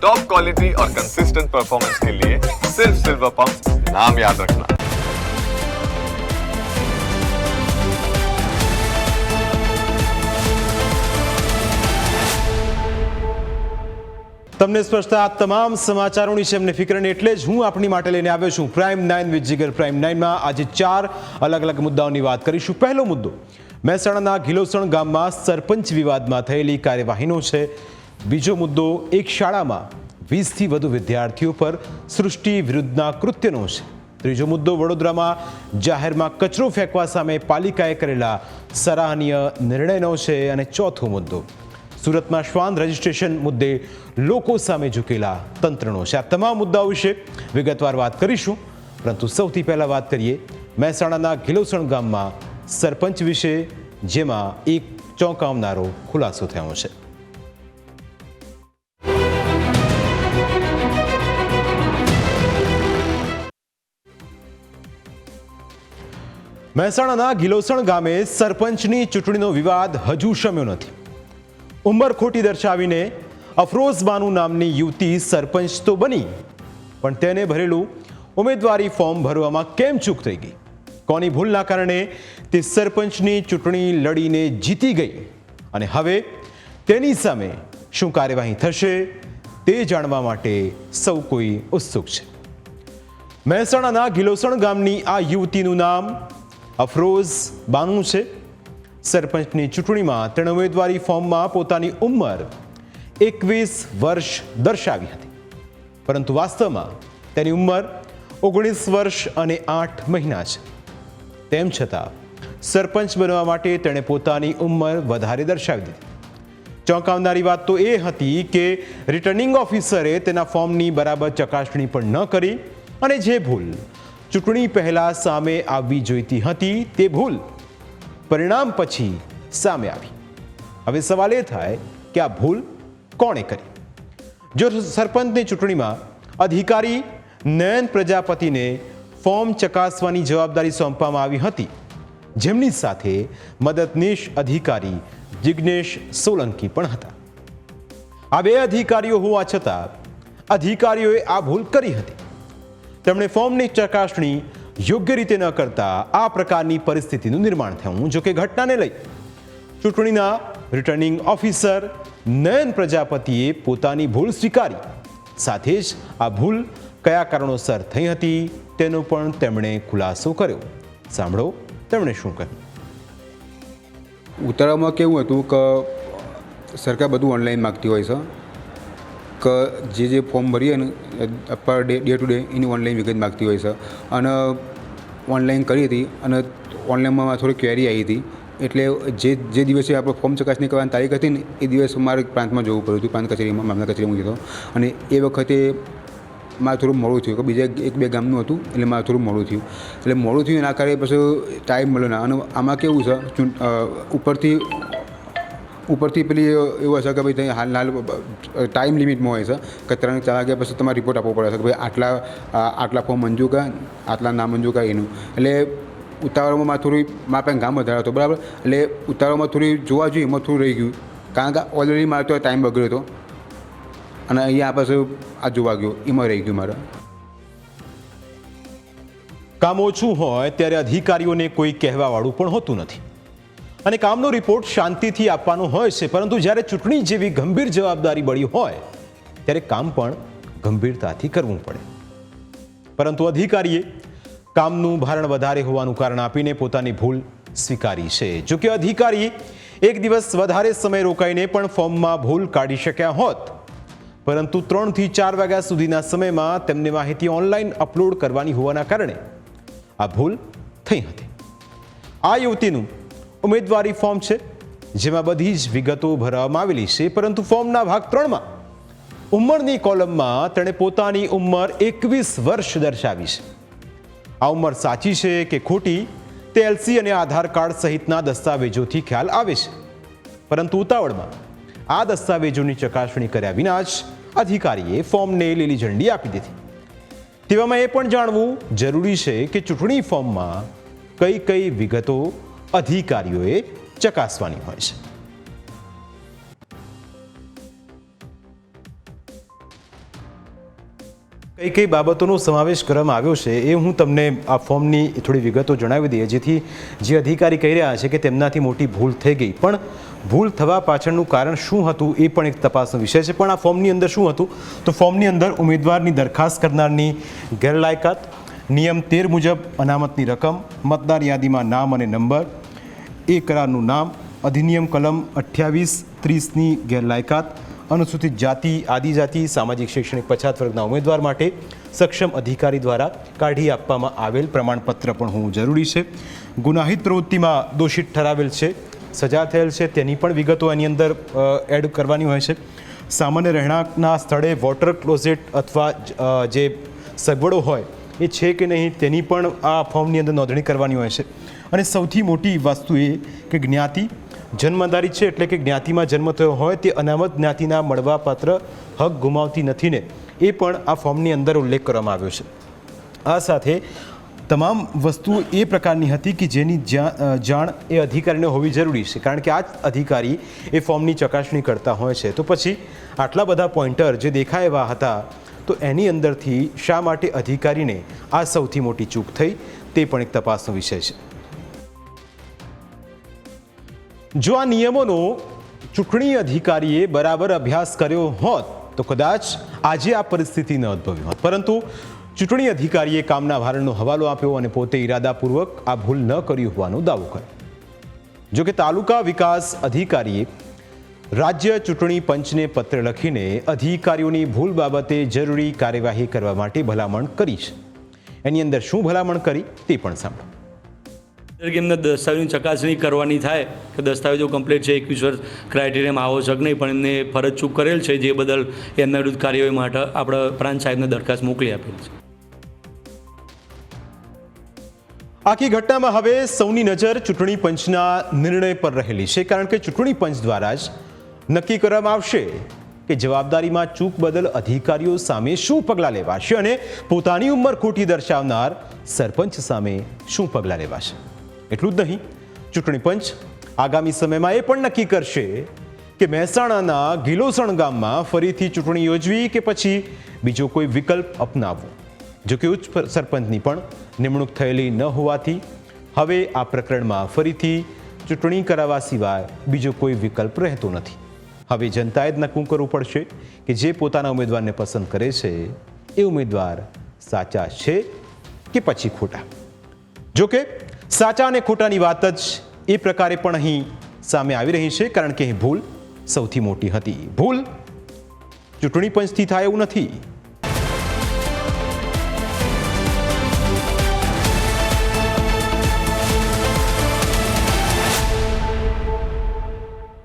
Top quality और consistent performance के लिए सिर्फ सिल्वर पंप नाम याद रखना તમને સ્પષ્ટતા આ તમામ સમાચારોની છે એમને ફિકર નહીં એટલે જ હું આપણી માટે લઈને આવ્યો છું prime nine with Jigar prime નાઇનમાં આજે ચાર અલગ અલગ મુદ્દાઓની વાત કરીશું પહેલો મુદ્દો મહેસાણાના ગિલોસણ ગામમાં સરપંચ વિવાદમાં થયેલી કાર્યવાહીનો છે બીજો મુદ્દો, એક શાળામાં વીસથી વધુ વિદ્યાર્થીઓ પર સૃષ્ટિ વિરુદ્ધના કૃત્યનો છે. ત્રીજો મુદ્દો, વડોદરામાં જાહેરમાં કચરો ફેંકવા સામે પાલિકાએ કરેલા સરાહનીય નિર્ણયનો છે અને ચોથો મુદ્દો, સુરતમાં શ્વાન રજિસ્ટ્રેશન મુદ્દે લોકો સામે ઝૂકેલા તંત્રનો છે. આ તમામ મુદ્દાઓ વિશે વિગતવાર વાત કરીશું. પરંતુ સૌથી પહેલા વાત કરીએ મહેસાણાના ગિલોસણ ગામમાં સરપંચ વિશે, જેમાં એક ચોંકાવનારો ખુલાસો થયો છે. મહેસાણાના ગિલોસણ ગામે સરપંચની ચૂંટણીનો વિવાદ હજુ શમ્યો નથી. ઉંમર ખોટી દર્શાવીને અફરોઝ બાનુ નામની યુવતી સરપંચ તો બની, પણ તેને ભરેલું ઉમેદવારી ફોર્મ ભરવામાં કેમ ચૂક થઈ ગઈ? કોની ભૂલના કારણે તે સરપંચની ચૂંટણી લડીને જીતી ગઈ? અને હવે તેની સામે શું કાર્યવાહી થશે તે જાણવા માટે સૌ કોઈ ઉત્સુક છે. મહેસાણાના ગિલોસણ ગામની આ યુવતીનું નામ અફરોઝ બાનુ છે. સરપંચની ચૂંટણીમાં તેણે ઉમેદવારી ફોર્મમાં પોતાની ઉંમર એકવીસ વર્ષ દર્શાવી હતી. પરંતુ વાસ્તવમાં તેની ઉંમર ઓગણીસ વર્ષ અને આઠ મહિના છે. તેમ છતાં સરપંચ બનવા માટે તેણે પોતાની ઉંમર વધારે દર્શાવી દીધી. ચોંકાવનારી વાત તો એ હતી કે રિટર્નિંગ ઓફિસરે તેના ફોર્મની બરાબર ચકાસણી પણ ન કરી અને જે ભૂલ ચૂંટણી પહેલા સામે આવવી જોઈતી હતી તે ભૂલ પરિણામ પછી સામે આવી. હવે સવાલ એ થાય કે આ ભૂલ કોણે કરી? જો સરપંચની ચૂંટણીમાં અધિકારી નયન પ્રજાપતિને ફોર્મ ચકાસવાની જવાબદારી સોંપવામાં આવી હતી, જેમની સાથે મદદનીશ અધિકારી જિજ્ઞેશ સોલંકી પણ હતા. આ બે અધિકારીઓ હોવા છતાં અધિકારીઓએ આ ભૂલ કરી હતી. તેમણે ફોર્મની ચકાસણી યોગ્ય રીતે ન કરતા આ પ્રકારની પરિસ્થિતિનું નિર્માણ થયું. જો કે ઘટનાને લઈ ચૂંટણીના રિટર્નિંગ ઓફિસર નયન પ્રજાપતિએ પોતાની ભૂલ સ્વીકારી. સાથે જ આ ભૂલ કયા કારણોસર થઈ હતી તેનો પણ તેમણે ખુલાસો કર્યો. સાંભળો તેમણે શું કહ્યું. ઉતારામાં કેવું હતું કે સરકાર બધું ઓનલાઈન માગતી હોય છે? કે જે જે ફોર્મ ભરીએ ને per day day to day any online વિગત માગતી હોય છે. અને ઓનલાઈન કરી હતી અને ઓનલાઈનમાં થોડી ક્વેરી આવી હતી. એટલે જે જે દિવસે આપણે ફોર્મ ચકાસણી કરવાની તારીખ હતી ને, એ દિવસ મારે પ્રાંતમાં જવું પડ્યું હતું, પ્રાંત કચેરીમાં મામલા કચેરીમાં ગયો અને એ વખતે મારે થોડું મોડું થયું. કે બીજા એક બે ગામનું હતું, એટલે મારે થોડું મોડું થયું. એટલે મોડું થયું એના કારણે પછી ટાઈમ મળ્યો ના. અને આમાં કેવું છે ઉપરથી ઉપરથી પેલી એવું હશે કે ભાઈ ત્યાં હાલ હાલ ટાઈમ લિમિટમાં હોય છે, કે ત્રણ ચાર વાગ્યા પછી તમારે રિપોર્ટ આપવો પડે છે કે ભાઈ આટલા આટલા ફોર્મ મંજૂર કર આટલા ના મંજૂર કર એનું. એટલે ઉતાવળમાં થોડી મારા પાસે ગામ વધારે હતો, બરાબર? એટલે ઉતાવળમાં થોડી જોવા જોઈએ, એમાં થોડું રહી ગયું. કારણ કે ઓલરેડી મારે તો ટાઈમ બગડ્યો હતો. અને અહીંયા પાસે આ જોવા ગયો, એમાં રહી ગયું મારે. કામ ઓછું હોય ત્યારે અધિકારીઓને કોઈ કહેવાવાળું પણ હોતું નથી. અને કામનો રિપોર્ટ શાંતિથી આપવાનો હોય છે, પરંતુ જ્યારે ચૂંટણી જેવી ગંભીર જવાબદારી બળી હોય, ત્યારે કામ પણ ગંભીરતાથી કરવું પડે. પરંતુ અધિકારીએ કામનું ભારણ વધારે હોવાનું કારણ આપીને પોતાની ભૂલ સ્વીકારી છે. જોકે અધિકારી એક દિવસ વધારે સમય રોકાઈને પણ ફોર્મમાં ભૂલ કાઢી શક્યા હોત, પરંતુ ત્રણથી ચાર વાગ્યા સુધીના સમયમાં તેમને માહિતી ઓનલાઈન અપલોડ કરવાની હોવાના કારણે આ ભૂલ થઈ હતી. આ યુવતીનું ઉમેદવારી ફોર્મ છે, જેમાં બધી જ વિગતો ભરવામાં આવેલી છે, પરંતુ ફોર્મના ભાગ ત્રણમાં ઉંમરની કોલમમાં તેણે પોતાની ઉંમર એકવીસ વર્ષ દર્શાવી છે. આ ઉંમર સાચી છે કે ખોટી, તે એલસી અને આધાર કાર્ડ સહિતના દસ્તાવેજોથી ખ્યાલ આવે છે. પરંતુ ઉતાવળમાં, આ દસ્તાવેજોની ચકાસણી કર્યા વિના જ અધિકારીએ ફોર્મને લીલી ઝંડી આપી દીધી. તેવામાં એ પણ જાણવું જરૂરી છે કે ચૂંટણી ફોર્મમાં કઈ કઈ વિગતો અધિકારીઓએ ચકાસવાની હોય છે. કઈ કઈ બાબતોનો સમાવેશ કરવામાં આવ્યો છે એ હું તમને આ ફોર્મની થોડી વિગતો જણાવી દઈએ, જેથી જે અધિકારી કહી રહ્યા છે કે તેમનાથી મોટી ભૂલ થઈ ગઈ. પણ ભૂલ થવા પાછળનું કારણ શું હતું એ પણ એક તપાસનો વિષય છે. પણ આ ફોર્મની અંદર શું હતું? તો ફોર્મની અંદર ઉમેદવારની દરખાસ્ત કરનારની ગેરલાયકાત, નિયમ તેર મુજબ અનામતની રકમ, મતદાર યાદીમાં નામ અને નંબર એ કરારનું નામ અધિનિયમ કલમ અઠ્યાવીસ ત્રીસની ગેરલાયકાત, અનુસૂચિત જાતિ, આદિજાતિ, સામાજિક શૈક્ષણિક પછાત વર્ગના ઉમેદવાર માટે સક્ષમ અધિકારી દ્વારા કાઢી આપવામાં આવેલ પ્રમાણપત્ર પણ હોવું જરૂરી છે. ગુનાહિત પ્રવૃત્તિમાં દોષિત ઠરાવેલ છે, સજા થયેલ છે, તેની પણ વિગતો એની અંદર એડ કરવાની હોય છે. સામાન્ય રહેણાંકના સ્થળે વોટર ક્લોઝેટ અથવા જે સગવડો હોય, એ છે કે નહીં તેની પણ આ ફોર્મની અંદર નોંધણી કરવાની હોય છે. અને સૌથી મોટી વસ્તુ એ કે જ્ઞાતિ જન્મદારી છે એટલે કે જ્ઞાતિમાં જન્મ થયો હોય તે અનામત જ્ઞાતિના મળવાપાત્ર હક ગુમાવતી નથી ને, એ પણ આ ફોર્મની અંદર ઉલ્લેખ કરવામાં આવ્યો છે. આ સાથે તમામ વસ્તુ એ પ્રકારની હતી કે જેની જાણ એ અધિકારીને હોવી જરૂરી છે. કારણ કે આ જ અધિકારી એ ફોર્મની ચકાસણી કરતા હોય છે. તો પછી આટલા બધા પોઈન્ટર જે દેખાય એવા હતા, તો એની અંદરથી શા માટે અધિકારીને આ સૌથી મોટી ચૂક થઈ તે પણ એક તપાસનો વિષય છે. જો આ નિયમોનો ચૂંટણી અધિકારીએ બરાબર અભ્યાસ કર્યો હોત, તો કદાચ આજે આ પરિસ્થિતિ ન ઉદ્ભવી હોત. પરંતુ ચૂંટણી અધિકારીએ કામના ભારણનો હવાલો આપ્યો અને પોતે ઈરાદાપૂર્વક આ ભૂલ ન કરી હોવાનો દાવો કર્યો. જોકે તાલુકા વિકાસ અધિકારીએ રાજ્ય ચૂંટણી પંચને પત્ર લખીને અધિકારીઓની ભૂલ બાબતે જરૂરી કાર્યવાહી કરવા માટે ભલામણ કરી છે. એની અંદર શું ભલામણ કરી તે પણ સાંભળો. કે એમને દસ્તાવેજની ચકાસણી કરવાની થાય, કે દસ્તાવેજો કમ્પ્લીટ છે, એકવીસ વર્ષ ક્રાઇટેરિયામાં આવો છે કે નહીં, પણ એમને ફરજ ચૂક કરેલ છે જે બદલ એમના વિરુદ્ધ કાર્યવાહી માટે આપણે પ્રાંત સાહેબને દરખાસ્ત મોકલી આપેલ છે. આખી ઘટનામાં હવે સૌની નજર ચૂંટણી પંચના નિર્ણય પર રહેલી છે, કારણ કે ચૂંટણી પંચ દ્વારા જ નક્કી કરવામાં આવશે કે જવાબદારીમાં ચૂક બદલ અધિકારીઓ સામે શું પગલાં લેવાશે અને પોતાની ઉંમર ખોટી દર્શાવનાર સરપંચ સામે શું પગલાં લેવાશે. એટલું જ નહીં. ચૂંટણી પંચ આગામી સમયમાં એ પણ નક્કી કરશે કે મહેસાણાના ગિલોસણ ગામમાં ફરીથી ચૂંટણી યોજવી કે પછી બીજો કોઈ વિકલ્પ અપનાવવો. જોકે ઉચ્ચ સરપંચની પણ નિમણૂક થયેલી ન હોવાથી હવે આ પ્રકરણમાં ફરીથી ચૂંટણી કરાવવા સિવાય બીજો કોઈ વિકલ્પ રહેતો નથી. હવે જનતાએ જ નક્કું કરવું પડશે કે જે પોતાના ઉમેદવારને પસંદ કરે છે એ ઉમેદવાર સાચા છે કે પછી ખોટા. જો કે સાચા અને ખોટાની વાત જ એ પ્રકારે પણ અહીં સામે આવી રહી છે, કારણ કે ભૂલ સૌથી મોટી હતી. ભૂલ ચૂંટણી પંચથી થાય એવું નથી.